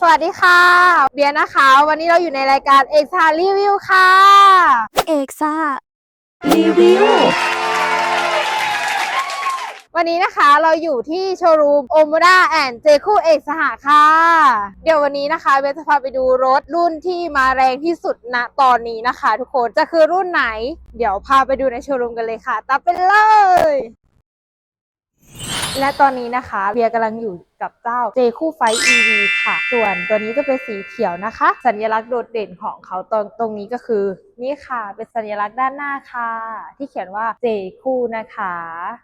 สวัสดีค่ะ เบียร์นะคะ วันนี้เราอยู่ในรายการเอกซารีวิวค่ะเอกซ่ารีวิววันนี้นะคะเราอยู่ที่โชว์รูมโอมูดาแอนเจคูเอกสหค่ะ เดี๋ยววันนี้นะคะเบสจะพาไปดูรถรุ่นที่มาแรงที่สุดณตอนนี้นะคะ ทุกคนจะคือรุ่นไหน เดี๋ยวพาไปดูในโชว์รูมกันเลยค่ะตามไปเลย และตอนนี้นะคะเบียร์กำลังอยู่ กับเจ้า J คู่ไฟ EV ค่ะ ส่วนตัวนี้จะเป็นสีเขียวนะคะ สัญลักษณ์โดดเด่นของเขาตรงตรงนี้ก็คือ นี่ค่ะ เป็นสัญลักษณ์ด้านหน้าค่ะ ที่เขียนว่า J คู่นะคะ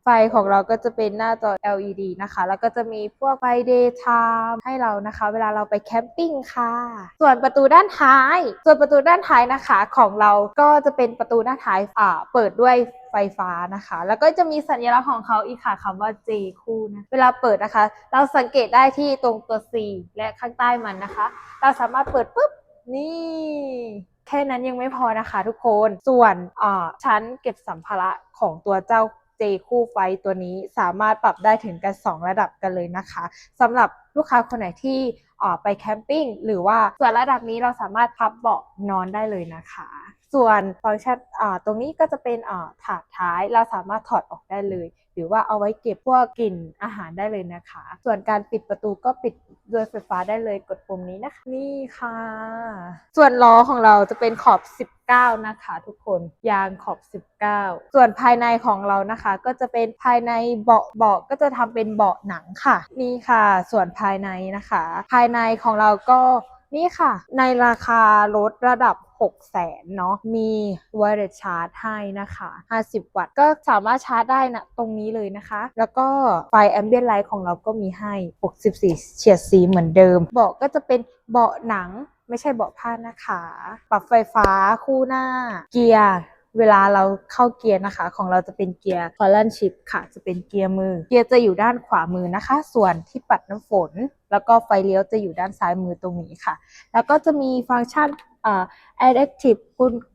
ไฟของเราก็จะเป็นหน้าจอ LED นะคะ แล้วก็จะมีพวกไฟ daytime ให้เรานะคะ เวลาเราไปแคมปิ้งค่ะ ส่วนประตูด้านท้าย ส่วนประตูด้านท้ายนะคะของเราก็จะเป็นประตูด้านท้ายอ่าเปิดด้วยไฟฟ้านะคะ แล้วก็จะมีสัญลักษณ์ของเขาอีกค่ะคำว่า J คู่นะเวลาเปิดนะคะ เราสัังเกตได้ที่ตรงตัว C และข้างใต้มันนะคะ เราสามารถเปิดปุ๊บนี่แค่นั้นยังไม่พอนะคะทุกคน ส่วนอ่าชั้นเก็บสัมภาระของตัวเจ้า J คู่ไฟตัวนี้สามารถปรับได้ถึงกัน 2 ระดับกันเลยนะคะสำหรับลูกค้าคนไหนที่อ่าไปแคมปิ้งหรือว่าส่วนระดับนี้เราสามารถพับเบาะนอนได้เลยนะคะ ส่วนฟังก์ชันอ่าตรงนี้ก็จะเป็นถาดท้ายเราสามารถถอดออกได้เลย หรือว่าเอาไว้เก็บพวกกลิ่นอาหารได้เลยนะคะ ส่วนการปิดประตูก็ปิด ด้วยไฟฟ้าได้เลยกดปุ่มนี้นะคะ นี่ค่ะ ส่วนล้อของเราจะเป็นขอบ 19 นะคะทุกคนยางขอบ 19 ส่วนภายในของเรานะคะ ก็จะเป็นภายในเบาะเบาะก็จะทำเป็นเบาะหนังค่ะ นี่ค่ะ ส่วนภายในนะคะ ภายในของเราก็นี่ค่ะ ในราคารถระดับ 6แสนเนาะมี wireless charge ให้นะคะ 50 วัตต์ก็สามารถชาร์จได้นะตรงนี้เลยนะคะ แล้วก็ไฟ ambient light ของเราก็มีให้ 64 เฉียดสีเหมือนเดิม เบาะก็จะเป็นเบาะหนังไม่ใช่เบาะผ้านะคะ ปรับไฟฟ้าคู่หน้า เกียร์ เวลาเราเข้าเกียร์นะคะ ของเราจะเป็นเกียร์ c o l l a n shift ค่ะ จะเป็นเกียร์มือ เกียร์จะอยู่ด้านขวามือนะคะ ส่วนที่ปัดน้ำฝน แล้วก็ไฟเลี้ยวจะอยู่ด้านซ้ายมือตรงนี้ค่ะ แล้วก็จะมีฟังก์ชันอ่า adaptive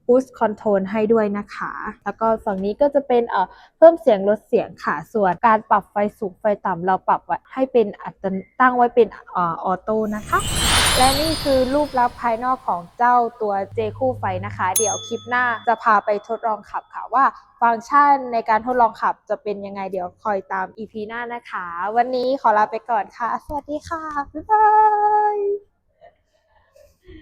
cruise control ให้ด้วยนะคะ แล้วก็ฝั่งนี้ก็จะเป็นเอ่อเพิ่มเสียงลดเสียงค่ะ ส่วนการปรับไฟสูงไฟต่ำเราปรับไว้ให้เป็นอัตตั้งไว้เป็นอ่าออโต้นะคะ และนี่คือรูปลักษณ์ภายนอกของเจ้าตัว J คู่ไฟนะคะ เดี๋ยวคลิปหน้าจะพาไปทดลองขับค่ะว่าฟังก์ชันในการทดลองขับจะเป็นยังไงเดี๋ยวคอยตาม EP หน้านะคะ วันนี้ขอลาไปก่อนค่ะ สวัสดีค่ะ บ๊ายบาย